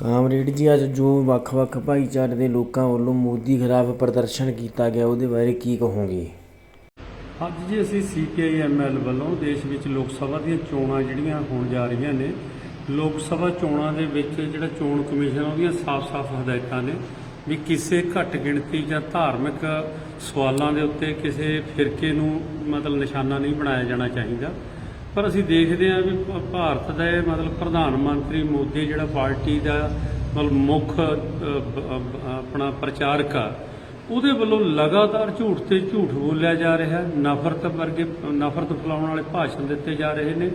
Comrade ਜੀ, ਅੱਜ ਜੋ ਵੱਖ-ਵੱਖ ਭਾਈਚਾਰੇ ਦੇ ਲੋਕਾਂ ਵੱਲੋਂ ਮੋਦੀ ਖਿਲਾਫ ਪ੍ਰਦਰਸ਼ਨ ਕੀਤਾ ਗਿਆ, ਉਹਦੇ ਬਾਰੇ ਕੀ ਕਹੋਗੇ? ਅੱਜ ਜੀ ਅਸੀਂ ਸੀਪੀਆਈ ਐਮਐਲ ਵੱਲੋਂ ਦੇਸ਼ ਵਿੱਚ ਲੋਕ ਸਭਾ ਦੀਆਂ ਚੋਣਾਂ ਜਿਹੜੀਆਂ ਹੋਣ ਜਾ ਰਹੀਆਂ ਨੇ, ਲੋਕ ਸਭਾ ਚੋਣਾਂ ਦੇ ਵਿੱਚ ਜਿਹੜਾ ਚੋਣ ਕਮਿਸ਼ਨ ਉਹਦੀਆਂ ਸਾਫ਼-ਸਾਫ਼ ਹਦਾਇਤਾਂ ਨੇ ਵੀ ਕਿਸੇ ਘੱਟ ਗਿਣਤੀ ਜਾਂ ਧਾਰਮਿਕ ਸਵਾਲਾਂ ਦੇ ਉੱਤੇ ਕਿਸੇ ਫਿਰਕੇ ਨੂੰ ਮਤਲਬ ਨਿਸ਼ਾਨਾ ਨਹੀਂ ਬਣਾਇਆ ਜਾਣਾ ਚਾਹੀਦਾ। ਪਰ ਅਸੀਂ ਦੇਖਦੇ ਹਾਂ ਵੀ ਭ- ਭਾਰਤ ਦਾ ਇਹ ਮਤਲਬ ਪ੍ਰਧਾਨ ਮੰਤਰੀ ਮੋਦੀ ਜਿਹੜਾ ਪਾਰਟੀ ਦਾ ਮਤਲਬ ਮੁੱਖ ਅ, ਬ- ਅ, ਆਪਣਾ ਪ੍ਰਚਾਰਕ ਆ ਉਹਦੇ ਵੱਲੋਂ ਲਗਾਤਾਰ ਝੂਠ ਤੇ ਝੂਠ ਬੋਲਿਆ ਜਾ ਰਿਹਾ ਹੈ ਨਫ਼ਰਤ ਵਰਗੇ ਨਫ਼ਰਤ ਫੈਲਾਉਣ ਵਾਲੇ ਭਾਸ਼ਣ ਦਿੱਤੇ ਜਾ ਰਹੇ ਨੇ।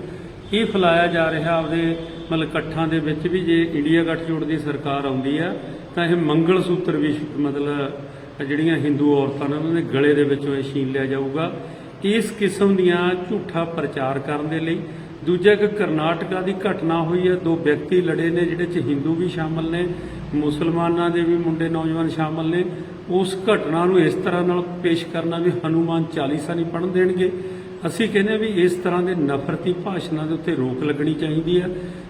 ਇਹ ਫੈਲਾਇਆ ਜਾ ਰਿਹਾ ਆਪਦੇ ਮਤਲਬ ਇਕੱਠਾਂ ਦੇ ਵਿੱਚ ਵੀ ਜੇ ਇੰਡੀਆ ਗੱਠਜੋੜ ਦੀ ਸਰਕਾਰ ਆਉਂਦੀ ਆ ਤਾਂ ਇਹ ਮੰਗਲ ਸੂਤਰ ਵੀ ਮਤਲਬ ਜਿਹੜੀਆਂ ਹਿੰਦੂ ਔਰਤਾਂ ਨੇ ਉਹਨਾਂ ਦੇ ਗਲੇ ਦੇ ਵਿੱਚੋਂ ਇਹ ਛੀਨ ਲਿਆ ਜਾਊਗਾ। ਇਸ ਕਿਸਮ ਦੀਆਂ ਝੂਠਾ ਪ੍ਰਚਾਰ ਕਰਨ ਦੇ ਲਈ। ਦੂਜਾ ਇੱਕ ਕਰਨਾਟਕਾ ਦੀ ਘਟਨਾ ਹੋਈ ਹੈ। ਦੋ ਵਿਅਕਤੀ ਲੜੇ ਨੇ, ਜਿਹੜੇ ਚ ਹਿੰਦੂ ਵੀ ਸ਼ਾਮਲ ਨੇ, ਮੁਸਲਮਾਨਾਂ ਦੇ ਵੀ ਮੁੰਡੇ ਨੌਜਵਾਨ ਸ਼ਾਮਲ ਨੇ। ਉਸ ਘਟਨਾ ਨੂੰ ਇਸ ਤਰ੍ਹਾਂ ਨਾਲ ਪੇਸ਼ ਕਰਨਾ ਵੀ ਹਨੂਮਾਨ ਚਾਲੀਸਾ ਨਹੀਂ ਪੜ੍ਹਨ ਦੇਣਗੇ। ਅਸੀਂ ਕਹਿੰਦੇ ਹਾਂ ਵੀ ਇਸ ਤਰ੍ਹਾਂ ਦੇ ਨਫ਼ਰਤੀ ਭਾਸ਼ਣਾਂ ਦੇ ਉੱਤੇ ਰੋਕ ਲੱਗਣੀ ਚਾਹੀਦੀ ਹੈ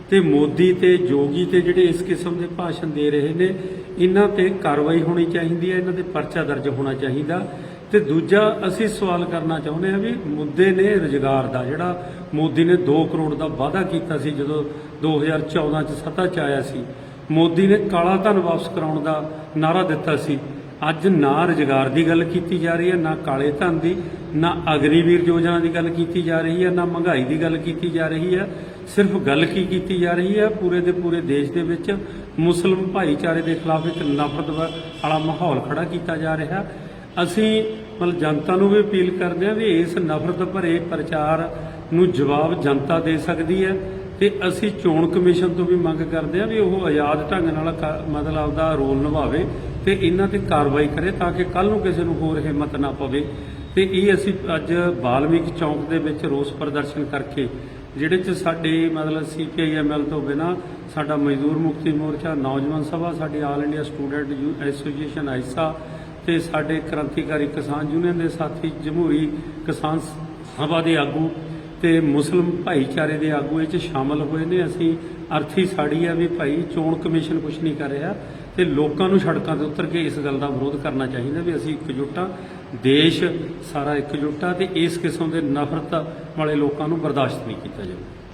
ਤੇ ਮੋਦੀ ਤੇ ਜੋਗੀ ਤੇ ਜਿਹੜੇ ਇਸ ਕਿਸਮ ਦੇ ਭਾਸ਼ਣ ਦੇ ਰਹੇ ਨੇ, ਇਹਨਾਂ ਤੇ ਕਾਰਵਾਈ ਹੋਣੀ ਚਾਹੀਦੀ ਹੈ, ਇਹਨਾਂ ਤੇ ਪਰਚਾ ਦਰਜ ਹੋਣਾ ਚਾਹੀਦਾ। ਤੇ ਦੂਜਾ ਅਸੀਂ ਸਵਾਲ ਕਰਨਾ ਚਾਹੁੰਦੇ ਹਾਂ ਵੀ ਮੁੱਦੇ ਨੇ ਰੁਜ਼ਗਾਰ ਦਾ, ਜਿਹੜਾ ਮੋਦੀ ਨੇ 2 ਕਰੋੜ ਦਾ ਵਾਅਦਾ ਕੀਤਾ ਸੀ ਜਦੋਂ 2014 ਚ ਸੱਤਾ ਚ ਆਇਆ ਸੀ, ਮੋਦੀ ਨੇ ਕਾਲਾ ਧਨ ਵਾਪਸ ਕਰਾਉਣ ਦਾ ਨਾਰਾ ਦਿੱਤਾ ਸੀ। ਅੱਜ ਨਾ ਰੁਜ਼ਗਾਰ ਦੀ ਗੱਲ ਕੀਤੀ ਜਾ ਰਹੀ ਹੈ, ਨਾ ਕਾਲੇ ਧਨ ਦੀ, ਨਾ ਅਗਨੀਵੀਰ ਯੋਜਨਾ ਦੀ ਗੱਲ ਕੀਤੀ ਜਾ ਰਹੀ ਹੈ, ਨਾ ਮਹਿੰਗਾਈ ਦੀ ਗੱਲ ਕੀਤੀ ਜਾ ਰਹੀ ਹੈ। ਸਿਰਫ ਗੱਲ ਕੀ ਕੀਤੀ ਜਾ ਰਹੀ ਹੈ, ਪੂਰੇ ਦੇ ਪੂਰੇ ਦੇਸ਼ ਦੇ ਵਿੱਚ ਮੁਸਲਮ ਭਾਈਚਾਰੇ ਦੇ ਖਿਲਾਫ ਇੱਕ ਨਫ਼ਰਤ ਵਾਲਾ ਮਾਹੌਲ ਖੜਾ ਕੀਤਾ ਜਾ ਰਿਹਾ। ਅਸੀਂ ਮਤਲਬ ਜਨਤਾ ਨੂੰ ਵੀ ਅਪੀਲ ਕਰਦੇ ਹਾਂ ਵੀ ਇਸ ਨਫ਼ਰਤ ਭਰੇ ਪ੍ਰਚਾਰ ਨੂੰ ਜਵਾਬ ਜਨਤਾ ਦੇ ਸਕਦੀ ਹੈ ਤੇ ਅਸੀਂ ਚੋਣ ਕਮਿਸ਼ਨ ਤੋਂ ਵੀ ਮੰਗ ਕਰਦੇ ਹਾਂ ਵੀ ਉਹ ਆਜ਼ਾਦ ਢੰਗ ਨਾਲ ਕ- ਮਤਲਬ ਆਪਦਾ ਰੋਲ ਨਿਭਾਵੇ ਤੇ ਇਹਨਾਂ ਤੇ ਕਾਰਵਾਈ ਕਰੇ ਤਾਂ ਕਿ ਕੱਲ ਨੂੰ ਕਿਸੇ ਨੂੰ ਹੋਰ ਹਿੰਮਤ ਨਾ ਪਵੇ। ਤੇ ਇਹ ਅਸੀਂ ਅੱਜ ਬਾਲਮੀਕ ਚੌਂਕ ਦੇ ਵਿੱਚ ਰੋਸ ਪ੍ਰਦਰਸ਼ਨ ਕਰਕੇ, ਜਿਹੜੇ ਚ ਸਾਡੇ ਮਤਲਬ ਸੀਪੀਆਈਐਮਐਲ ਤੋਂ ਬਿਨਾ ਸਾਡਾ ਮਜ਼ਦੂਰ ਮੁਕਤੀ ਮੋਰਚਾ, ਨੌਜਵਾਨ ਸਭਾ, ਸਾਡੀ ਆਲ ਇੰਡੀਆ ਸਟੂਡੈਂਟ ਯੂ- ਐਸੋਸੀਏਸ਼ਨ, ਆਇਸਾ ਤੇ ਸਾਡੇ ਕ੍ਰਾਂਤੀਕਾਰੀ ਕਿਸਾਨ ਯੂਨੀਅਨ ਦੇ ਸਾਥੀ ਜਮਹੂਰੀ ਕਿਸਾਨ ਸਭਾ ਦੇ ਆਗੂ ਤੇ ਮੁਸਲਮ ਭਾਈਚਾਰੇ ਦੇ ਆਗੂ ਇਹ ਚ ਸ਼ਾਮਲ ਹੋਏ ਨੇ। ਅਸੀਂ ਅਰਥੀ ਸਾੜੀ ਆ ਵੀ ਭਾਈ, ਚੋਣ ਕਮਿਸ਼ਨ ਕੁਝ ਨਹੀਂ ਕਰ ਰਿਹਾ ਤੇ ਲੋਕਾਂ ਨੂੰ ਸੜਕਾਂ ਤੇ ਉਤਰ ਕੇ ਇਸ ਗੱਲ ਦਾ ਵਿਰੋਧ ਕਰਨਾ ਚਾਹੀਦਾ ਵੀ ਅਸੀਂ ਇਕਜੁੱਟਾਂ ਦੇਸ਼ ਸਾਰਾ ਇਕਜੁੱਟਾ ਤੇ ਇਸ ਕਿਸਮ ਦੇ ਨਫ਼ਰਤ ਵਾਲੇ ਲੋਕਾਂ ਨੂੰ ਬਰਦਾਸ਼ਤ ਨਹੀਂ ਕੀਤਾ ਜਾਊਗਾ